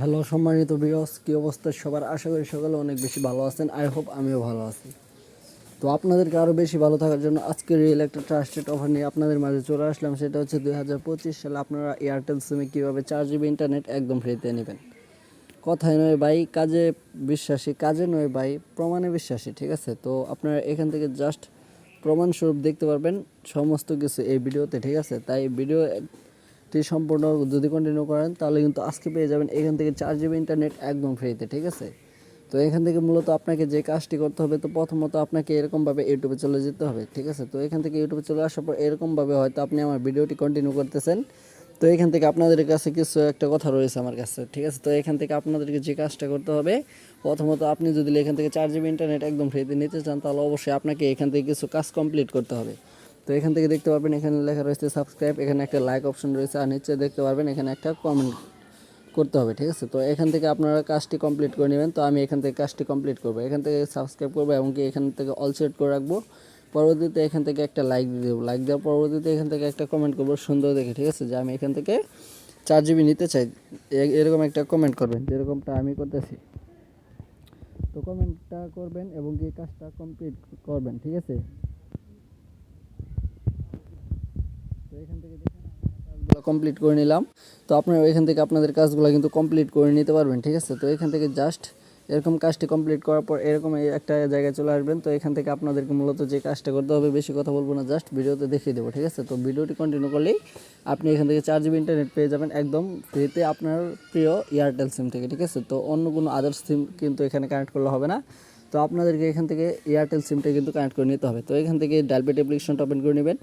Hello সম্মানিত বিরস কী অবস্থা সবার? আশা করি সকালে অনেক বেশি ভালো আছেন। আই হোপ আমিও ভালো আছি। তো আপনাদেরকে আরও বেশি ভালো থাকার জন্য আজকের রিয়েল একটা ট্রাস্টেড অফার নিয়ে আপনাদের মাঝে চলে আসলাম। সেটা হচ্ছে দুই হাজার পঁচিশ সালে আপনারা এয়ারটেল সিমে কীভাবে চার জিবি ইন্টারনেট একদম ফ্রিতে নেবেন। কথায় নয় ভাই, কাজে বিশ্বাসী, কাজে নয় ভাই, প্রমাণে বিশ্বাসী, ঠিক আছে? তো আপনারা এখান থেকে জাস্ট প্রমাণস্বরূপ দেখতে পারবেন সমস্ত কিছু এই ভিডিওতে, ঠিক আছে? তাই ভিডিওটি সম্পূর্ণ যদি কন্টিনিউ করেন, তাহলে কিন্তু আজকে পেয়ে যাবেন এখান থেকে চার জিবি ইন্টারনেট একদম ফ্রিতে ঠিক আছে? তো এখান থেকে মূলত আপনাকে যে কাজটি করতে হবে, তো প্রথমত আপনাকে এরকমভাবে ইউটিউবে চলে যেতে হবে, ঠিক আছে? তো এখান থেকে ইউটিউবে চলে আসার পর এরকমভাবে হয়তো আপনি আমার ভিডিওটি কন্টিনিউ করতেছেন। তো এখান থেকে আপনাদের কাছে কিছু একটা কথা রয়েছে আমার কাছে, ঠিক আছে? তো এখান থেকে আপনাদেরকে যে কাজটা করতে হবে, প্রথমত আপনি যদি এখান থেকে চার জিবি ইন্টারনেট একদম ফ্রিতে নিতে চান, তাহলে অবশ্যই আপনাকে এখান থেকে কিছু কাজ কমপ্লিট করতে হবে। তো এখান থেকে দেখতে পারবেন, এখানে লেখা রয়েছে সাবস্ক্রাইব এখানে একটা লাইক অপশন রয়েছে আর নিচে দেখতে পারবেন এখানে একটা কমেন্ট করতে হবে, ঠিক আছে? তো এখান থেকে আপনারা কাজটি কমপ্লিট করে নেবেন। তো আমি এখান থেকে কাজটি কমপ্লিট করব। এখান থেকে সাবস্ক্রাইব করব এবং কি এখান থেকে অল সেট করে রাখব। পরবর্তীতে এখান থেকে একটা লাইক দিয়ে দেবো। লাইক দেওয়ার পরবর্তীতে এখান থেকে একটা কমেন্ট করব সুন্দর দেখে, ঠিক আছে? যে আমি এখান থেকে চার জিবি নিতে চাই। এরকম একটা কমেন্ট করবেন। যেরকমটা আমি করতেছি। তো কমেন্টটা করবেন এবং কি কাজটা কমপ্লিট করবেন, ঠিক আছে তো এখান থেকে কাজগুলো কমপ্লিট করে নিলাম। তো আপনারা এখান থেকে আপনাদের কাজগুলো কিন্তু কমপ্লিট করে নিতে পারবেন, ঠিক আছে? তো এখান থেকে জাস্ট এরকম কাজটি কমপ্লিট করার পর এরকম একটা জায়গায় চলে আসবেন। তো এখান থেকে আপনাদেরকে মূলত যে কাজটা করতে হবে, বেশি কথা বলব না জাস্ট ভিডিওতে দেখিয়ে দেবো, ঠিক আছে? তো ভিডিওটি কন্টিনিউ করলেই আপনি এখান থেকে চার জিবি ইন্টারনেট পেয়ে যাবেন একদম ফ্রিতে আপনার প্রিয় এয়ারটেল সিম থেকে, ঠিক আছে? তো অন্য কোনো আদার্স সিম কিন্তু এখানে কানেক্ট করলে হবে না। তো আপনাদেরকে এখান থেকে এয়ারটেল সিমটা কিন্তু কানেক্ট করে নিতে হবে। তো এখান থেকে ডালবেট অ্যাপ্লিকেশনটা ওপেন করে নেবেন।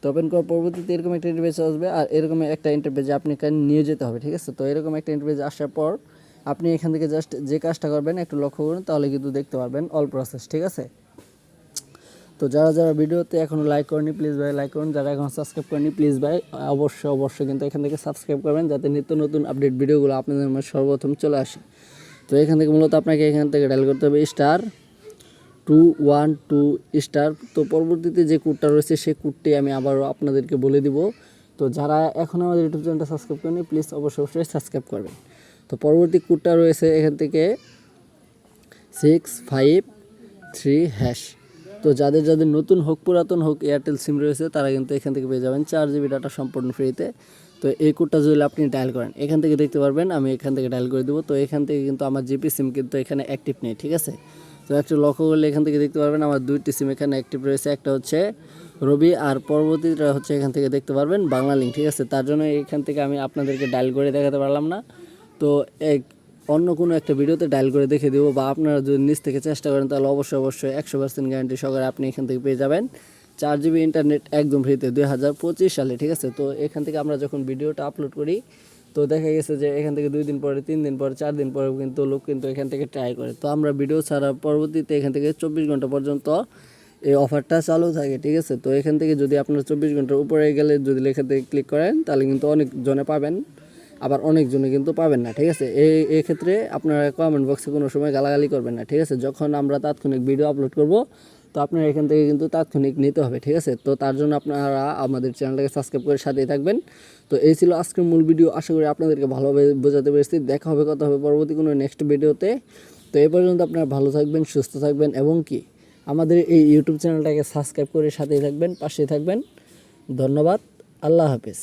তো ওপেন করার পরবর্তীতে এরকম একটা ইন্টারভেজ আসবে আর এরকম একটা ইন্টারভেজে আপনি নিয়ে যেতে হবে, ঠিক আছে? তো এরকম একটা ইন্টারভেজ আসার পর আপনি এখান থেকে জাস্ট যে কাজটা করবেন একটু লক্ষ্য করুন, তাহলে কিন্তু দেখতে পারবেন অল প্রসেস ঠিক আছে? তো যারা যারা ভিডিওতে এখনও লাইক করেনি প্লিজ ভাই লাইক করুন। যারা এখন সাবস্ক্রাইব করেনি প্লিজ ভাই অবশ্যই অবশ্যই কিন্তু এখান থেকে সাবস্ক্রাইব করবেন যাতে নিত্য নতুন আপডেট ভিডিওগুলো আপনাদের সর্বপ্রথম চলে আসে। তো এখান থেকে মূলত আপনাকে এখান থেকে ডায়াল করতে হবে star two one two star তো পরবর্তীতে যে কোডটা রয়েছে সেই কোডটি আমি আবারও আপনাদেরকে বলে দিব। তো যারা এখন আমাদের ইউটিউব চ্যানেলটা সাবস্ক্রাইব করেনি প্লিজ অবশ্যই অবশ্যই সাবস্ক্রাইব করবেন। তো পরবর্তী কোডটা রয়েছে এখান থেকে সিক্স ফাইভ থ্রি হ্যাশ তো যাদের যাদের নতুন হোক, পুরাতন হোক এয়ারটেল সিম রয়েছে, তারা কিন্তু এখান থেকে পেয়ে যাবেন চার জিবি ডাটা সম্পূর্ণ ফ্রিতে তো এই কোডটা যদি আপনি ডায়াল করেন, এখান থেকে দেখতে পারবেন, আমি এখান থেকে ডায়াল করে দেবো। তো এখান থেকে কিন্তু আমার জিপি সিম কিন্তু এখানে অ্যাক্টিভ নেই, ঠিক আছে? তো একটু লক্ষ্য করলে এখান থেকে দেখতে পারবেন, আমার দুইটি সিম এখানে অ্যাক্টিভ রয়েছে। একটা হচ্ছে রবি আর পরবর্তীটা হচ্ছে এখান থেকে দেখতে পারবেন বাংলা লিঙ্ক ঠিক আছে? তার জন্য এখান থেকে আমি আপনাদেরকে ডায়াল করে দেখাতে পারলাম না। তো এক, অন্য কোনো একটা ভিডিওতে ডায়াল করে দেখে দেবো, বা আপনারা যদি নিজ থেকে চেষ্টা করেন, তাহলে অবশ্যই অবশ্যই একশো পার্সেন্ট গ্যারান্টি সহকারে আপনি এখান থেকে পেয়ে যাবেন। চার জিবি ইন্টারনেট একদম ফ্রিতে দুই হাজার পঁচিশ সালে, ঠিক আছে? তো এখান থেকে আমরা যখন ভিডিওটা আপলোড করি তো দেখা গেছে যে এখান থেকে দুই দিন পরে, তিন দিন পরে, চার দিন পরে কিন্তু লোক কিন্তু এখান থেকে ট্রাই করে। তো আমরা ভিডিও ছাড়া পরবর্তীতে এখান থেকে চব্বিশ ঘণ্টা পর্যন্ত এই অফারটা চালু থাকে, ঠিক আছে? তো এখান থেকে যদি আপনার চব্বিশ ঘণ্টার উপরে গেলে যদি এখান থেকে ক্লিক করেন, তাহলে কিন্তু অনেক জনে পাবেন, আবার অনেকজনে কিন্তু পাবেন না, ঠিক আছে? এই এই ক্ষেত্রে আপনারা কমেন্ট বক্সে কোনো সময় গালাগালি করবেন না, ঠিক আছে? যখন আমরা তাৎক্ষণিক ভিডিও আপলোড করব তো আপনারা এখান থেকে কিন্তু তাৎক্ষণিক নিতে হবে, ঠিক আছে? তো তার জন্য আপনারা আমাদের চ্যানেলটাকে সাবস্ক্রাইব করে সাথেই থাকবেন। তো এই ছিল আজকের মূল ভিডিও, আশা করি আপনাদেরকে ভালোভাবে বোঝাতে পেরেছি। দেখা হবে, কথা হবে পরবর্তী কোনো নেক্সট ভিডিওতে। তো এই পর্যন্ত আপনারা ভালো থাকবেন, সুস্থ থাকবেন এবং কি? আমাদের এই ইউটিউব চ্যানেলটাকে সাবস্ক্রাইব করে সাথেই থাকবেন, পাশেই থাকবেন। ধন্যবাদ, আল্লাহ হাফিজ।